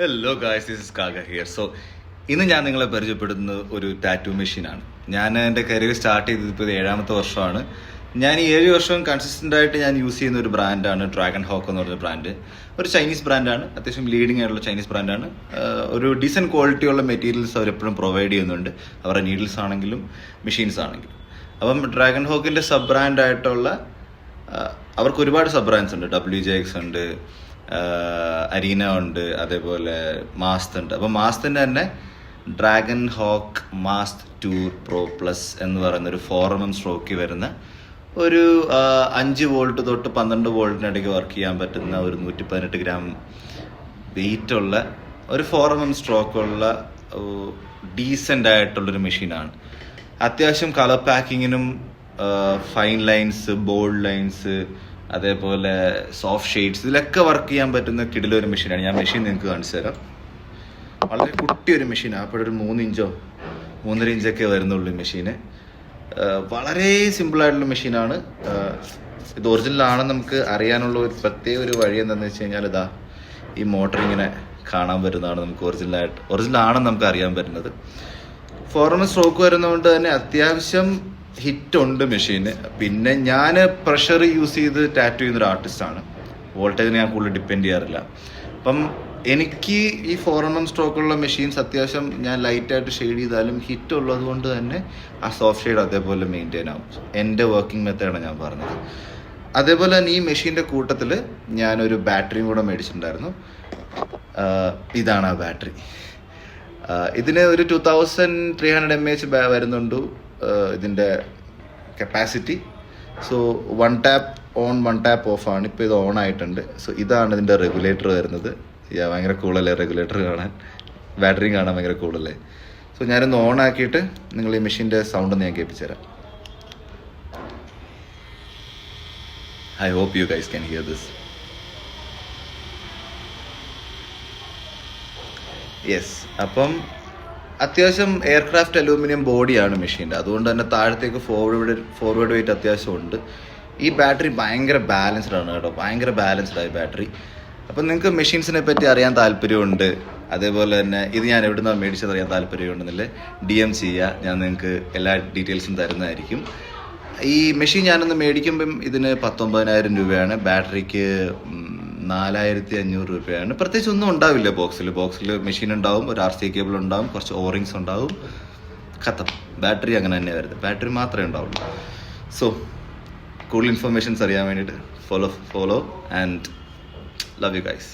Hello guys this is Kaga here so ഇന്ന് ഞാൻ നിങ്ങളെ പരിചയപ്പെടുന്ന ഒരു ടാറ്റു മെഷീനാണ് ഞാൻ എന്റെ കരിയർ സ്റ്റാർട്ട് ചെയ്തത് ഇപ്പോൾ ഏഴാമത്തെ വർഷമാണ്. ഞാൻ ഈ ഏഴ് വർഷം കൺസിസ്റ്റന്റ് ആയിട്ട് ഞാൻ യൂസ് ചെയ്യുന്ന ഒരു ബ്രാൻഡാണ് ഡ്രാഗൺ ഹോക്ക് എന്ന് പറഞ്ഞ ബ്രാൻഡ് ഒരു ചൈനീസ് ബ്രാൻഡാണ് അത്യാവശ്യം ലീഡിങ് ആയിട്ടുള്ള ചൈനീസ് ബ്രാൻഡാണ് ഒരു ഡീസന്റ് ക്വാളിറ്റിയുള്ള മെറ്റീരിയൽസ് അവർ എപ്പോഴും പ്രൊവൈഡ് ചെയ്യുന്നുണ്ട്. അവരുടെ നീഡിൽസ് ആണെങ്കിലും മെഷീൻസ് ആണെങ്കിലും. അപ്പം ഡ്രാഗൺ ഹോക്കിന്റെ സബ് ബ്രാൻഡായിട്ടുള്ള അവർക്ക് ഒരുപാട് സബ് ബ്രാൻഡ്സ് ഉണ്ട്. ഡബ്ല്യു ജെ എക്സ് ഉണ്ട്. അരീന ഉണ്ട് അതേപോലെ മാസ്ത് ഉണ്ട്. അപ്പം മാസ്തിന്റെ തന്നെ Dragon Hawk Mast Tour Pro Plus എന്ന് പറയുന്ന ഒരു ഫോർ എം എം സ്ട്രോക്കിൽ വരുന്ന ഒരു അഞ്ച് വോൾട്ട് തൊട്ട് പന്ത്രണ്ട് വോൾട്ടിനിടയ്ക്ക് വർക്ക് ചെയ്യാൻ പറ്റുന്ന ഒരു നൂറ്റി പതിനെട്ട് ഗ്രാം വെയിറ്റ് ഉള്ള ഒരു ഫോർ എം എം സ്ട്രോക്കുള്ള ഡീസന്റ് ആയിട്ടുള്ളൊരു മെഷീനാണ് അത്യാവശ്യം കളർ പാക്കിങ്ങിനും ഫൈൻ ലൈൻസ് ബോൾഡ് ലൈൻസ് അതേപോലെ സോഫ്റ്റ് ഷെയ്ഡ്സ് ഇതിലൊക്കെ വർക്ക് ചെയ്യാൻ പറ്റുന്ന കിടിലൊരു മെഷീനാണ് ഞാൻ മെഷീൻ നിങ്ങൾക്ക് കാണിച്ചു തരാം. വളരെ കുട്ടി ഒരു മെഷീനാണ് അപ്പോൾ ഒരു മൂന്ന് ഇഞ്ചോ മൂന്നര ഇഞ്ചൊക്കെ വരുന്നുള്ളൂ മെഷീന് വളരെ സിമ്പിളായിട്ടുള്ള മെഷീനാണ് ഇത് ഒറിജിനൽ ആണെന്ന് നമുക്ക് അറിയാനുള്ള ഒരു പ്രത്യേക ഒരു വഴി എന്താണെന്ന് വെച്ച് കഴിഞ്ഞാൽ ഇതാ ഈ മോട്ടർ ഇങ്ങനെ കാണാൻ പറ്റുന്നതാണ് നമുക്ക് ഒറിജിനലായിട്ട് ഒറിജിനൽ ആണെന്ന് നമുക്ക് അറിയാൻ പറ്റുന്നത്. ഫോറിന് സ്ട്രോക്ക് വരുന്നതുകൊണ്ട് തന്നെ അത്യാവശ്യം ഹിറ്റ് ഉണ്ട് മെഷീന്. പിന്നെ ഞാൻ പ്രഷർ യൂസ് ചെയ്ത് ടാറ്റു ചെയ്യുന്ന ഒരു ആർട്ടിസ്റ്റാണ്. വോൾട്ടേജിന് ഞാൻ കൂടുതൽ ഡിപ്പെൻഡ് ചെയ്യാറില്ല. അപ്പം എനിക്ക് ഈ ഫോർ എം എം സ്ട്രോക്കുള്ള മെഷീൻസ് അത്യാവശ്യം ഞാൻ ലൈറ്റായിട്ട് ഷെയ്ഡ് ചെയ്താലും ഹിറ്റ് ഉള്ളത് കൊണ്ട് തന്നെ ആ സോഫ്റ്റ് ഷെയ്ഡ് അതേപോലെ മെയിന്റെയിൻ ആവും. എന്റെ വർക്കിംഗ് മെത്തേഡാണ് ഞാൻ പറഞ്ഞത്. അതേപോലെ തന്നെ ഈ മെഷീന്റെ കൂട്ടത്തിൽ ഞാനൊരു ബാറ്ററിയും കൂടെ മേടിച്ചിട്ടുണ്ടായിരുന്നു. ഇതാണ് ആ ബാറ്ററി. ഇതിന് ഒരു two thousand three hundred M H വരുന്നുണ്ട്. ഇതിന്റെ capacity so one tap on one tap off ആണ്. ഇപ്പോൾ ഇത് ഓൺ ആയിട്ടുണ്ട്. സോ ഇതാണ് ഇതിന്റെ റെഗുലേറ്റർ വരുന്നത്. ഭയങ്കര കൂളല്ലേ റെഗുലേറ്റർ കാണാൻ? ബാറ്ററിയും കാണാൻ ഭയങ്കര കൂളല്ലേ സോ ഞാനൊന്ന് ഓൺ ആക്കിയിട്ട് നിങ്ങൾ ഈ മെഷീന്റെ സൗണ്ട് ഞാൻ കേൾപ്പിച്ചു തരാം I hope you guys can hear this yes അപ്പം അത്യാവശ്യം എയർക്രാഫ്റ്റ് അലൂമിനിയം ബോഡിയാണ് മെഷീന്റെ അതുകൊണ്ട് തന്നെ താഴത്തേക്ക് ഫോർവേഡ് ഫോർവേഡ് വെയിറ്റ് അത്യാവശ്യം ഉണ്ട്. ഈ ബാറ്ററി ഭയങ്കര ബാലൻസ്ഡ് ആണ് കേട്ടോ. ഭയങ്കര ബാലൻസ്ഡ് ആയി ബാറ്ററി അപ്പം നിങ്ങൾക്ക് മെഷീൻസിനെ പറ്റി അറിയാൻ താല്പര്യമുണ്ട്. അതേപോലെ തന്നെ ഇത് ഞാൻ എവിടെ നിന്നാണ് മേടിച്ചത് അറിയാൻ താല്പര്യമുണ്ടെന്നില്ല? ഡി എം ചെയ്യുക ഞാൻ നിങ്ങൾക്ക് എല്ലാ ഡീറ്റെയിൽസും തരുന്നതായിരിക്കും. ഈ മെഷീൻ ഞാനൊന്ന് മേടിക്കുമ്പം ഇതിന് പത്തൊമ്പതിനായിരം രൂപയാണ്. ബാറ്ററിക്ക് നാലായിരത്തി അഞ്ഞൂറ് രൂപയാണ്. പ്രത്യേകിച്ച് ഒന്നും ഉണ്ടാവില്ല ബോക്സിൽ ബോക്സിൽ മെഷീൻ ഉണ്ടാവും ഒരു ആർ സി കേബിൾ ഉണ്ടാവും കുറച്ച് ഓറിങ്സ് ഉണ്ടാവും. ഖത്തം ബാറ്ററി അങ്ങനെ തന്നെ വരുന്നത്. ബാറ്ററി മാത്രമേ ഉണ്ടാവുള്ളൂ. സോ കൂടുതൽ ഇൻഫർമേഷൻസ് അറിയാൻ വേണ്ടിയിട്ട് follow follow and love you guys